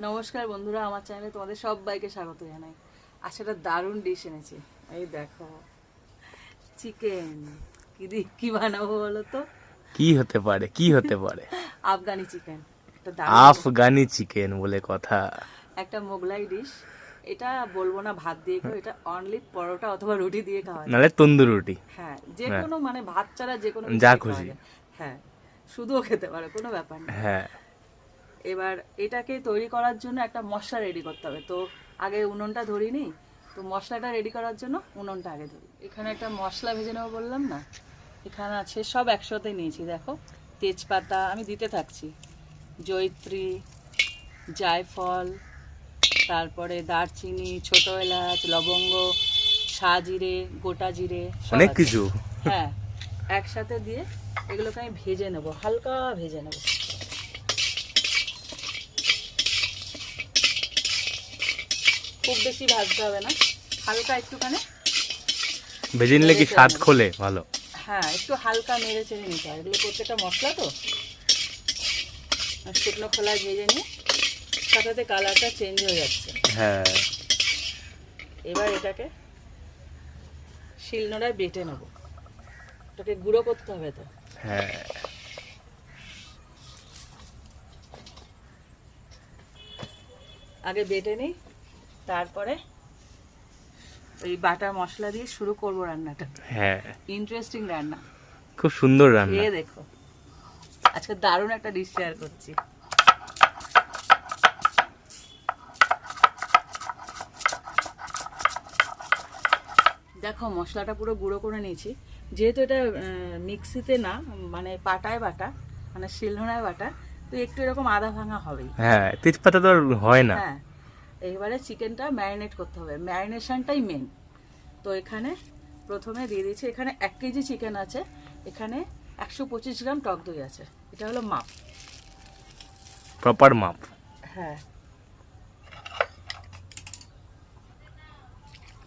নমস্কার বন্ধুরা আমার চ্যানেলে তোমাদের সবাইকে স্বাগত জানাই। আজ একটা দারুণ ডিশ এনেছি। এই দেখো চিকেন কি দি কি বানাবো বলো তো? কি হতে পারে? কি হতে পারে? আফগানি চিকেন আফগানি চিকেন বলে কথা। একটা মোগলাই ডিশ এটা বলব না ভাত দিয়ে খাও এটা অনলি পরোটা অথবা রুটি দিয়ে খাওয়া নালে তন্দুর রুটি। হ্যাঁ যে কোনো মানে ভাত ছাড়া যে কোনো যা খুশি। হ্যাঁ শুধুও খেতে পারো কোনো ব্যাপার না। হ্যাঁ। এবার এটাকে তৈরি করার জন্য একটা মশলা রেডি করতে হবে। তো আগে উনুনটা ধরিনি তো মশলাটা রেডি করার জন্য উনুনটা আগে ধরি। এখানে একটা মশলা ভেজে নেব বললাম না? এখানে আছে সব একসাথে নিয়েছি দেখো। তেজপাতা আমি দিতে থাকছি। জয়িত্রী জায়ফল তারপরে দারচিনি ছোট এলাচ লবঙ্গ সাজিরে গোটা জিরে অনেক কিছু। হ্যাঁ একসাথে দিয়ে এগুলোকে আমি ভেজে নেব হালকা ভেজে নেব। খুব বেশি ভাজতে হবে না। হালকা একটুখানি। ভেজে নিলে কি স্বাদ খোলে? ভালো। হ্যাঁ একটু হালকা নেড়ে চেড়ে নিতে হয় এগুলো প্রত্যেকটা মশলা তো। আর শুকনো খোলায় ভেজে নিয়ে সাথে কালারটা চেঞ্জ হয়ে যাচ্ছে। হ্যাঁ। এবার এটাকে শিলনোড়ায় বেটে নেব। এটাকে গুঁড়ো করতে হবে তো। হ্যাঁ। আগে বেটে নিই। তারপরে ওই বাটা মশলা দিয়ে শুরু করব রান্নাটা। হ্যাঁ। ইন্টারেস্টিং রান্না। খুব সুন্দর রান্না। খেয়ে দেখো। আজকে দারুণ একটা ডিশ শেয়ার করছি। দেখো মশলাটা পুরো গুঁড়ো করে নিয়েছি। যেহেতু এটা মিক্সিতে না মানে পাটায় বাটা মানে শিলনোড়ায় বাটা তো একটু এরকম আদা ভাঙা হবেই। হ্যাঁ তেজপাতা তো হয় না। হ্যাঁ এবারে চিকেনটা ম্যারিনেট করতে হবে। ম্যারিনেশনটাই মেন তো এখানে প্রথমে দিয়ে দিচ্ছি এখানে এক কেজি চিকেন আছে এখানে একশো পঁচিশ গ্রাম টক দই আছে। এটা হলো মাপ। প্রপার মাপ। হ্যাঁ।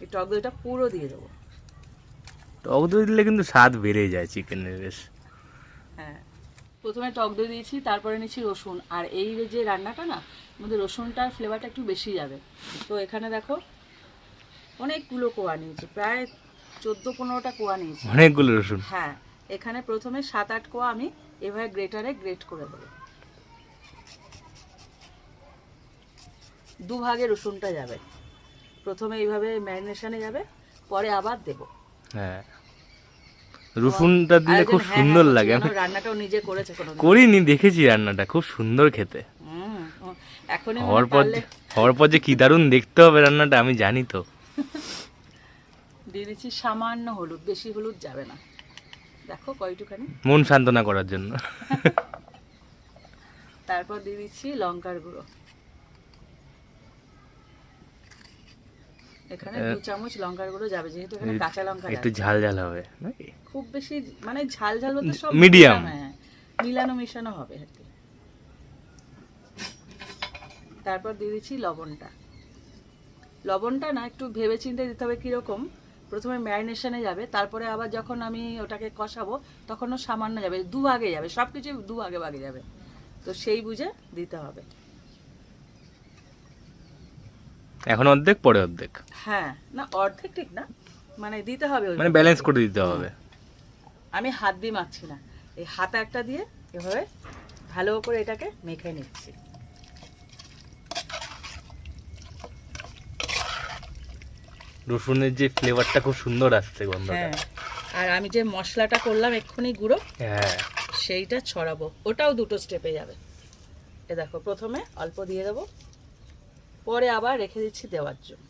এই টক দইটা পুরো দিয়ে দেবো। টক দই দিলে কিন্তু স্বাদ বেড়ে যায় চিকেনের বেশ। হ্যাঁ। প্রথমে টক দই দিয়েছি তারপরে নিচ্ছি রসুন। আর এই যে রান্নাটা না আমাদের রসুনটার ফ্লেভারটা একটু বেশি যাবে। তো এখানে দেখো অনেকগুলো কোয়া নিয়েছি প্রায় চোদ্দ পনেরোটা কোয়া নিয়েছি। অনেকগুলো রসুন? হ্যাঁ এখানে প্রথমে সাত আট কোয়া আমি এভাবে গ্রেটারে গ্রেট করে দেবো। দুভাগে রসুনটা যাবে। প্রথমে এইভাবে ম্যারিনেশনে যাবে পরে আবার দেবো। হ্যাঁ। রসুনটা দিলে খুব হ্যাঁ সুন্দর হ্যাঁ লাগে। আমি রান্নাটাও নিজে করেছে করিনি দেখেছি রান্নাটা খুব সুন্দর খেতে। হওয়ার পর হওয়ার পর যে কি দারুণ দেখতে হবে রান্নাটা আমি জানি তো। দিয়ে দিচ্ছি সামান্য হলুদ বেশি হলুদ যাবে না। দেখো কয়টুখানি। মন সান্ত্বনা করার জন্য। তারপর দিয়ে দিচ্ছি লঙ্কার গুঁড়ো। এখানে দু চামচ লঙ্কার গুঁড়ো যাবে যেহেতু এখানে কাঁচা লঙ্কা একটু ঝাল ঝাল হবে। খুব বেশি মানে ঝাল ঝাল বলতে সব মিডিয়াম। মিলানো, হ্যাঁ, মিলানো মিশানো হবে আর কি। তারপর দিয়ে দিচ্ছি লবণটা। লবণটা না একটু ভেবে চিন্তে দিতে হবে কীরকম। প্রথমে ম্যারিনেশনে যাবে তারপরে আবার যখন আমি ওটাকে কষাবো তখনও সামান্য যাবে দু ভাগে যাবে সব কিছু দু আগে ভাগে যাবে। তো সেই বুঝে দিতে হবে। এখন অর্ধেক পরে অর্ধেক। হ্যাঁ না অর্ধেক ঠিক না। মানে দিতে হবে মানে ব্যালেন্স করে দিতে হবে। আমি হাত দিয়ে মাখছি না। এই হাতা একটা দিয়ে এভাবে ভালো করে এটাকে মেখে নিচ্ছি। রসুনের যে ফ্লেভারটা খুব সুন্দর আসছে গন্ধটা। হ্যাঁ আর আমি যে মশলাটা করলাম এক্ষুনি গুঁড়ো হ্যাঁ। সেইটা ছড়াবো। ওটাও দুটো স্টেপে যাবে। এ দেখো প্রথমে অল্প দিয়ে দেবো পরে আবার রেখে দিচ্ছি দেওয়ার জন্য।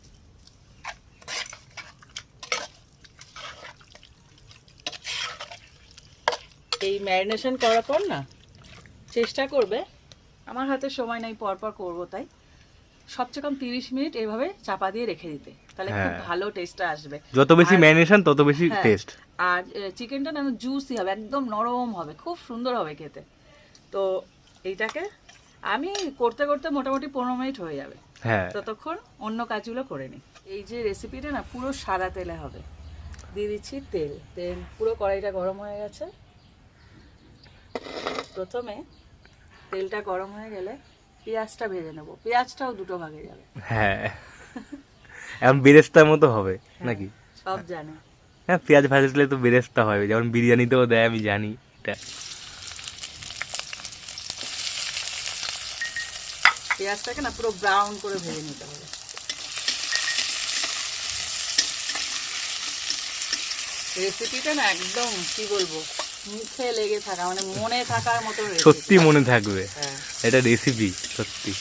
এই ম্যারিনেশন করার পর না চেষ্টা করবে। আমার হাতে সময় নেই পর পর করব তাই। সবচেয়ে কম তিরিশ মিনিট এইভাবে চাপা দিয়ে রেখে দিতে তাহলে খুব হ্যাঁ। ভালো টেস্টটা আসবে। যত বেশি ম্যারিনেশন তত বেশি হ্যাঁ, টেস্ট আর চিকেনটা না জুসি হবে একদম নরম হবে খুব সুন্দর হবে খেতে। তো এইটাকে আমি করতে করতে মোটামুটি পনেরো মিনিট হয়ে যাবে। হ্যাঁ। ততক্ষণ অন্য কাজগুলো করে নিই। এই যে রেসিপিটা না পুরো সাদা তেলে হবে। দিয়ে দিচ্ছি তেল। তেল পুরো কড়াইটা গরম হয়ে গেছে। প্রথমে তেলটা গরম হয়ে গেলে পেঁয়াজটা ভেজে নেব। পেঁয়াজটাও দুটো ভাগে যাবে। হ্যাঁ। এখন বেরেস্তার মতো হবে নাকি? সব জানে। হ্যাঁ পেঁয়াজ ভাজলে তো বেরেস্তা হবে যেমন বিরিয়ানিতেও দেয় আমি জানি এটা। পেঁয়াজটাকে না পুরো ব্রাউন করে ভেজে নিতে হবে। রেসিপিটা না একদম কি বলব? মুখে লেগে থাকা মানে মনে থাকার মতো সত্যি মনে থাকবে। হ্যাঁ। এটা রেসিপি সত্যি।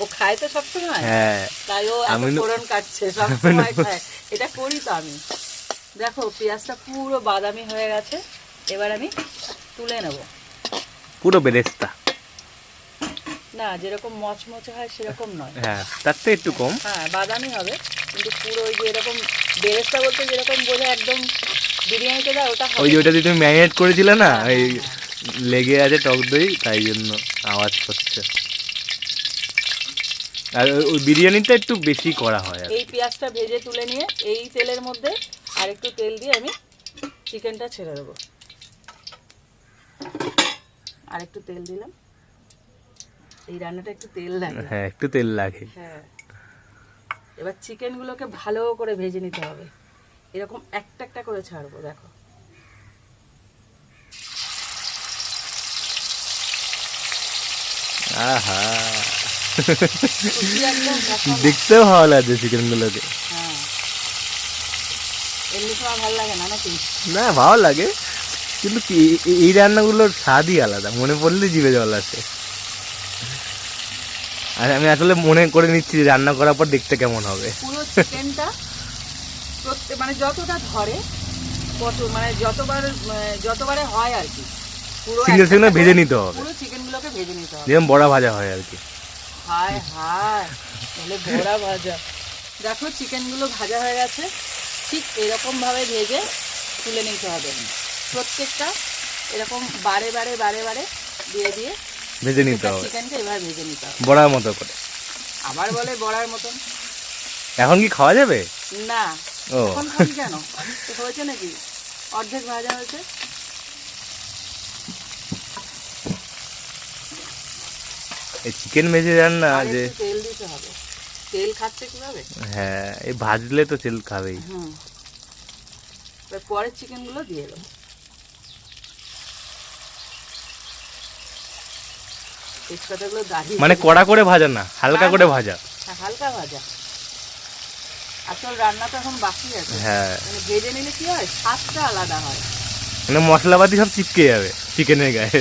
ও খায় তো সবসময়? হ্যাঁ। তাই ও ফোড়ন কাটছে সবসময় খায়। এটা করি তো আমি। দেখো পেঁয়াজটা পুরো বাদামি হয়ে গেছে। এবার আমি তুলে নেব। পুরো বেরেস্তা। না যেরকম মচমচে হয় সেরকম নয়। হ্যাঁ তার থেকে একটু কম। হ্যাঁ বাদামি হবে। কিন্তু পুরো ওই যে এরকম বেরেস্তা বলতে যেরকম বোঝা একদম বিরিয়ানিতে দেয় ওটা ওই যে ওটা দিয়ে তুমি ম্যারিনেট করেছিলে না? এই লেগে আছে টক দই তাই জন্য আওয়াজ করছে। আর ওই- ওই বিরিয়ানিটা একটু বেশি করা হয় আর এই পেঁয়াজটা ভেজে তুলে নিয়ে এই তেলের মধ্যে আর একটু তেল দিয়ে আমি চিকেনটা ছেড়ে দেবো। আর একটু তেল দিলাম। এই রান্নাটা একটু তেল লাগে। হ্যাঁ একটু তেল লাগে। হ্যাঁ। এবার চিকেনগুলোকে ভালো করে ভেজে নিতে হবে। এরকম একটা একটা করে ছাড়বো দেখো। আহা। দেখতেও ভালো লাগছে চিকেন গুলোকে হ্যাঁ। না ভালো লাগে। কিন্তু এই- রান্নাগুলোর স্বাদই আলাদা মনে পড়লে জিভে জল আসে। আর আমি আসলে মনে করে নিচ্ছি রান্না করার পর দেখতে কেমন হবে। পুরো চিকেনটা প্রত্যেক মানে যতটা ধরে কত মানে যতবার মানে যতবারে হয় আর কি। পুরো সিঙ্গেল ভেজে নিতে হবে। পুরো চিকেনগুলোকে ভেজে নিতে হবে। যেরকম বড়া ভাজা হয় আর কি। হায় হায় তাহলে ভোড়া ভাজা। দেখো চিকেনগুলো ভাজা হয়ে গেছে। ঠিক এরকম ভাবে ভেজে তুলে নিতে হবে। প্রত্যেকটা এরকম বারে বারে বারে বারে দিয়ে দিয়ে ভেজে নিতে হবে। চিকেনকে এভাবে ভেজে নিতে হবে। বড়ার মতো করে। আবার বলে বড়ার মতন। এখন কি খাওয়া যাবে? না ও। কেন? হয়েছে নাকি? অর্ধেক ভাজা হয়েছে? এই চিকেন ভেজে রান্না আর যে তেল দিতে হবে। তেল খাচ্ছে কীভাবে? হ্যাঁ এই ভাজলে তো তেল খাবেই। হুম। পরের চিকেনগুলো দিয়ে দেবো। মানে কড়া করে ভাজা না হালকা করে ভাজা। হ্যাঁ, হালকা ভাজা। আসল রান্না তো এখন বাকি আছে। হ্যাঁ। মানে ভেজে নিলে কি হয়? স্বাদটা আলাদা হয়। মানে মশলাপাতি সব চিপকে যাবে চিকেনের গায়ে।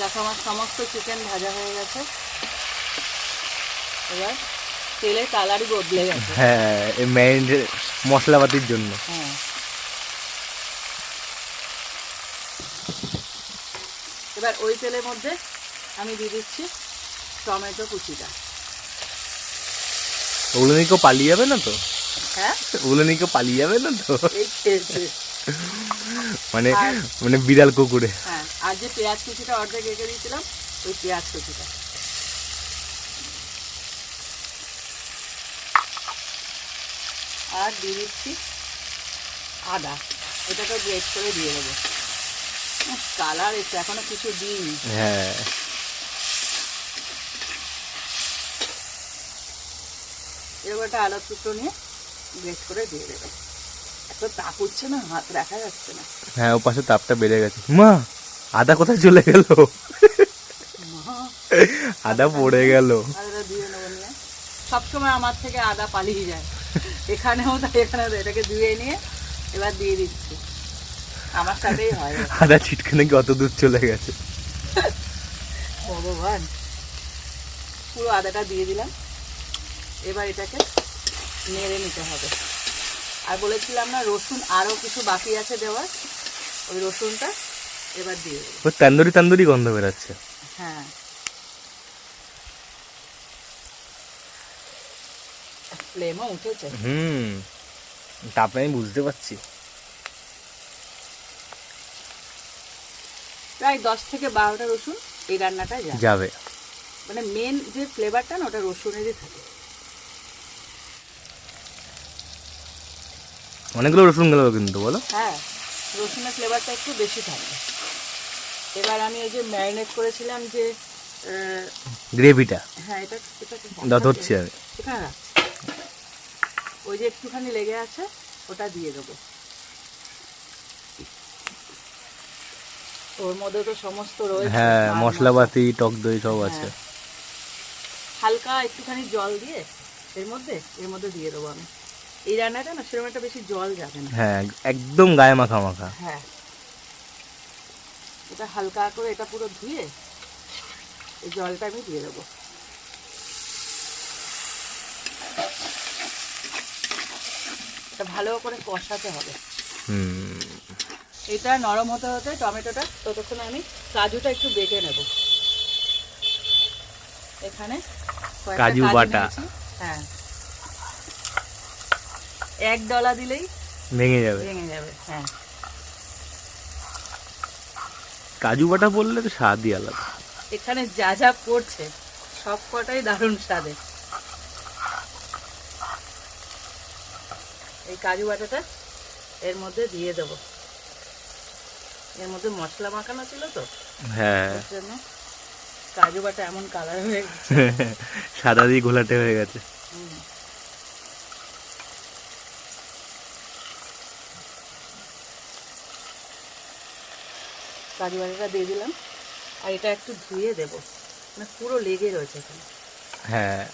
দেখো আমার সমস্ত চিকেন ভাজা হয়ে গেছে। এবার তেলের কালারই বদলে গেছে। হ্যাঁ এই মশলাপাতির জন্য। হ্যাঁ। এবার ওই তেলের মধ্যে আমি দিয়ে দিচ্ছি টমেটো কুচিটা। ওগুলো নিয়ে কেউ পালিয়ে যাবে না তো? হ্যাঁ? ওগুলো নিয়ে কেউ পালিয়ে যাবে না তো? মানে আর- মানে বিড়াল কুকুরে। হ্যাঁ আর যে পেঁয়াজ কুচিটা অর্ধেক রেখে দিয়েছিলাম ওই পেঁয়াজ কুচিটা। আর দিয়ে দিচ্ছি আদা। এটাকে গ্রেট করে দিয়ে দেবো। কালার এসছে এখনও কিছু দিইনি। হ্যাঁ। এরকম একটা আলাদা টুকরো নিয়ে গ্রেট করে দিয়ে দেবে। এত তাপ উঠছে না হাত রাখা যাচ্ছে না। হ্যাঁ ও পাশে তাপটা বেড়ে গেছে। মা আদা কোথায় চলে গেল? মা, আদা পড়ে গেল। আদাটা দিয়ে নেব নিয়ে। সবসময় আমার থেকে আদা পালিয়ে যায়। এখানেও তাই এখানেও। এটাকে ধুয়ে নিয়ে এবার দিয়ে দিচ্ছি। আমার সাথেই হয় আদা ছিটকে নাকি অত দূর চলে গেছে? ভগবান। পুরো আদাটা দিয়ে দিলাম। এবার এটাকে নেড়ে নিতে হবে। আর বলেছিলাম না রসুন আরও কিছু বাকি আছে দেওয়ার ওই রসুনটা এবার দিয়ে দেবো। ও তান্দুরি তান্দুরি গন্ধ বেরাচ্ছে। হ্যাঁ। ফ্লেমও উঠেছে। হুম তাপে আমি বুঝতে পারছি। প্রায় দশ থেকে বারোটা রসুন এই রান্নাটা যাবে। মানে মেন যে ফ্লেভারটা না ওটা রসুনেরই থাকে। অনেকগুলো রসুন গেল কিন্তু বলো। হ্যাঁ রসুনের ফ্লেভারটা একটু বেশি থাকে। এবার আমি ওই যে ম্যারিনেট করেছিলাম যে গ্রেভিটা হ্যাঁ এটা এটা ধরছি আমি। এখানে ওই যে একটুখানি লেগে আছে ওটা দিয়ে দেবো। ওর মধ্যে তো সমস্ত রয়েছে। হ্যাঁ মশলাপাতি টক দই সব হ্যাঁ। আছে। হালকা একটুখানি জল দিয়ে এর মধ্যে এর মধ্যে দিয়ে দেবো আমি। এই রান্নাটা না সেরকম একটা বেশি জল যাবে না। হ্যাঁ একদম গায়ে মাখা মাখা। হ্যাঁ। এটা হালকা করে এটা পুরো ধুয়ে এই জলটা আমি দিয়ে দেবো। এটা ভালো করে কষাতে হবে। হুম। এটা নরম হতে হতে টমেটোটা ততক্ষণ আমি কাজুটা একটু বেটে নেব। এখানে কাজু বাটা। হ্যাঁ। এক ডলা দিলেই ভেঙে যাবে। ভেঙে যাবে হ্যাঁ। কাজু বাটা বললে তো স্বাদই আলাদা। এখানে যা যা পড়ছে সব কটাই দারুণ স্বাদে। এই কাজু বাটাটা এর মধ্যে দিয়ে দেব। এর মধ্যে মশলা মাখানো ছিল তো হ্যাঁ। কাজু বাটা এমন কালার হয়ে গেছে। সাদা দিয়ে ঘোলাটে হয়ে গেছে। হুম। কাজু বাটাটা দিয়ে দিলাম। আর এটা একটু ধুয়ে দেব। মানে পুরো লেগে রয়েছে এখানে। হ্যাঁ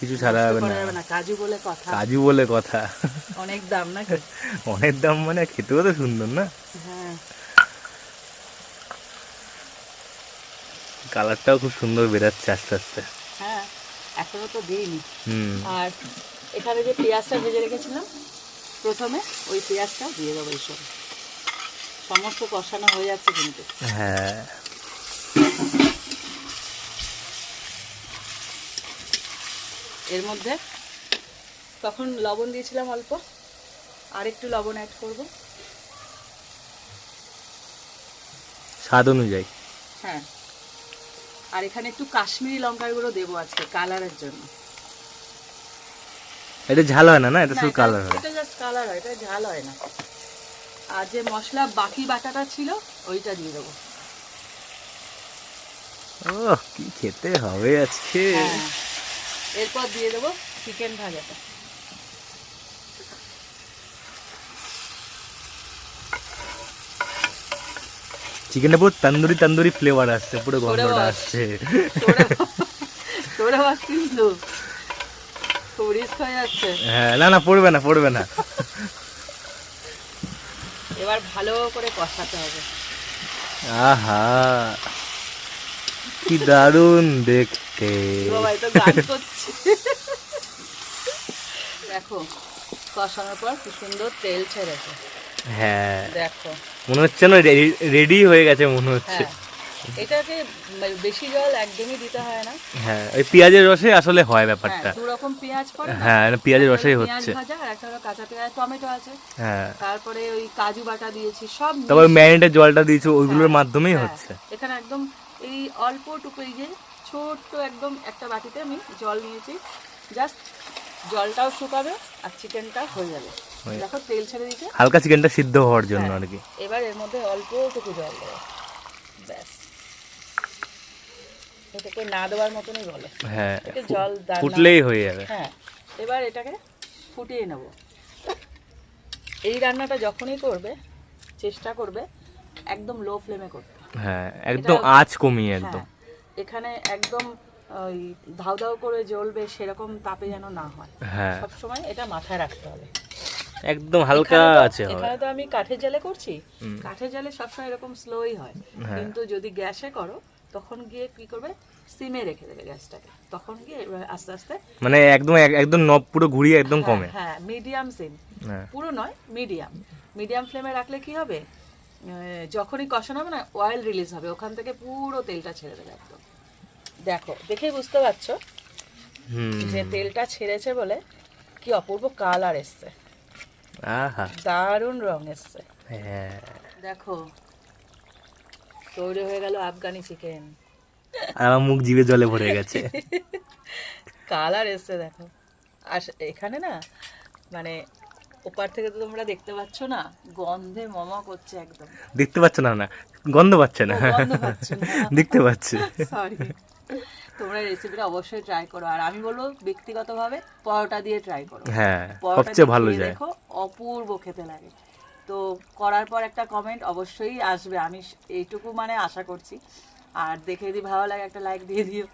কিছু ছাড়া যাবে না। কাজু বলে কথা। কাজু বলে কথা। অনেক দাম নাকি অনেক দাম মানে খেতেও তো সুন্দর না? হ্যাঁ। কালারটাও খুব সুন্দর বেরাচ্ছে আস্তে আস্তে। হ্যাঁ এখনও তো দিইনি। হুম। আর এখানে যে পেঁয়াজটা ভেজে রেখেছিলাম প্রথমে ওই পেঁয়াজটা দিয়ে দেবো এইসব। সমস্ত কষানো হয়ে যাচ্ছে কিন্তু। হ্যাঁ। এর মধ্যে তখন লবণ দিয়েছিলাম অল্প আর একটু লবণ অ্যাড করব। স্বাদ অনুযায়ী। হ্যাঁ। আর এখানে একটু কাশ্মীরি লঙ্কার গুঁড়ো দেবো আজকে কালারের জন্য। এটা ঝাল হয় না না? এটা শুধু কালার হয়। এটা জাস্ট কালার হয় এটা ঝাল হয় না। আর যে মশলা বাকি বাটাটা ছিল ওইটা দিয়ে দেবো। কি খেতে হবে আজকে? হ্যাঁ। এরপর দিয়ে দেবো চিকেন ভাজাটা। চিকেনটা পুরো তন্দুরি তন্দুরি ফ্লেভার আসছে পুরো গন্ধটা আসছে। তোরে বাস। কিন্তু। হ্যাঁ না না পড়বে না পড়বে না। এবার ভালো করে কষাতে হবে। আহা কি দারুণ দেখতে। বাবা তো গান করছে। দেখো কষানোর পর কি সুন্দর তেল ছেড়েছে। হ্যাঁ। দেখো। মনে হচ্ছে না রেডি হয়ে গেছে মনে হচ্ছে। হ্যাঁ এটাকে বেশি জল একদমই দিতে হয় না। হ্যাঁ ওই পেঁয়াজের রসে আসলে হয় হ্যাঁ ব্যাপারটা। দু রকম পেঁয়াজ পড়ে হ্যাঁ পেঁয়াজের রসেই হচ্ছে। ভাজা আর একটা হলো কাঁচা পেঁয়াজ টমেটো আছে। হ্যাঁ। তারপরে ওই কাজু বাটা দিয়েছি সব তারপর ম্যারিনেটের জলটা দিয়েছ ওইগুলোর হ্যাঁ, মাধ্যমেই হ্যাঁ, হচ্ছে। এখানে একদম এই অল্প টুকু এই যে ছোট্ট একদম একটা বাটিতে আমি জল নিয়েছি। জাস্ট জলটাও শুকাবে আর চিকেনটা হয়ে যাবে। দেখো তেল ছেড়ে দিতে হালকা চিকেনটা সিদ্ধ হওয়ার জন্য হ্যাঁ। আর কি। এবার এর মধ্যে অল্প টুকু জল দেবো। ব্যাস। এটাকে না দেওয়ার মতনই বলে। হ্যাঁ জল ফুটলেই হয়ে যাবে। হ্যাঁ এবার এটাকে ফুটিয়ে নেব। এই রান্নাটা যখনই করবে চেষ্টা করবে একদম লো ফ্লেমে করতে। হ্যাঁ একদম আঁচ কমিয়ে একদম। হ্যাঁ, এখানে একদম ওই ধাউ ধাউ করে জ্বলবে সেরকম তাপে যেন না হয়। হ্যাঁ। সবসময় এটা মাথায় রাখতে হবে। একদম হালকা আছে এখানে তো আমি কাঠের জালে করছি। কাঠের জালে সবসময় এরকম স্লোই হয়। হ্যাঁ। কিন্তু যদি গ্যাসে করো তখন গিয়ে কি করবে? সিমে রেখে দেবে গ্যাসটাকে। তখন গিয়ে আস্তে আস্তে মানে একদম একদম নব পুরো ঘুরিয়ে একদম হ্যাঁ, কমে। হ্যাঁ মিডিয়াম সিম হ্যাঁ। পুরো নয় মিডিয়াম মিডিয়াম ফ্লেমে রাখলে কি হবে? যখনই কষানো হবে না অয়েল রিলিজ হবে। ওখান থেকে পুরো তেলটা ছেড়ে দেবে একদম। দেখো দেখে বুঝতে পারছ? হুম। যে তেলটা ছেড়েছে বলে কি অপূর্ব কালার এসছে। আহা। দারুণ রং এসছে। হ্যাঁ। দেখো তৈরি হয়ে গেল আফগানি চিকেন। আর আমার মুখ জিভে জলে ভরে গেছে। কালার এসছে দেখো। আর এখানে না মানে ওপার থেকে তো তোমরা দেখতে পাচ্ছ না গন্ধে মমা করছে একদম। দেখতে পাচ্ছ না না গন্ধ পাচ্ছে না। দেখতে পাচ্ছে। সরি তোমরা রেসিপিটা অবশ্যই ট্রাই করো। আর আমি বলব ব্যক্তিগতভাবে পরোটা দিয়ে ট্রাই করো। হ্যাঁ সবচেয়ে ভালো যায়। দেখো অপূর্ব খেতে লাগে। তো করার পর একটা কমেন্ট অবশ্যই আসবে। আমি এইটুকু মানে আশা করছি। আর দেখে যদি ভালো লাগে একটা লাইক দিয়ে দিও।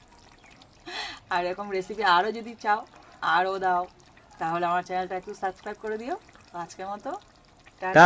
আর এরকম রেসিপি আরও যদি চাও, আরও দাও, তাহলে আমার চ্যানেলটা একটু সাবস্ক্রাইব করে দিও। আজকের মতো টাটা।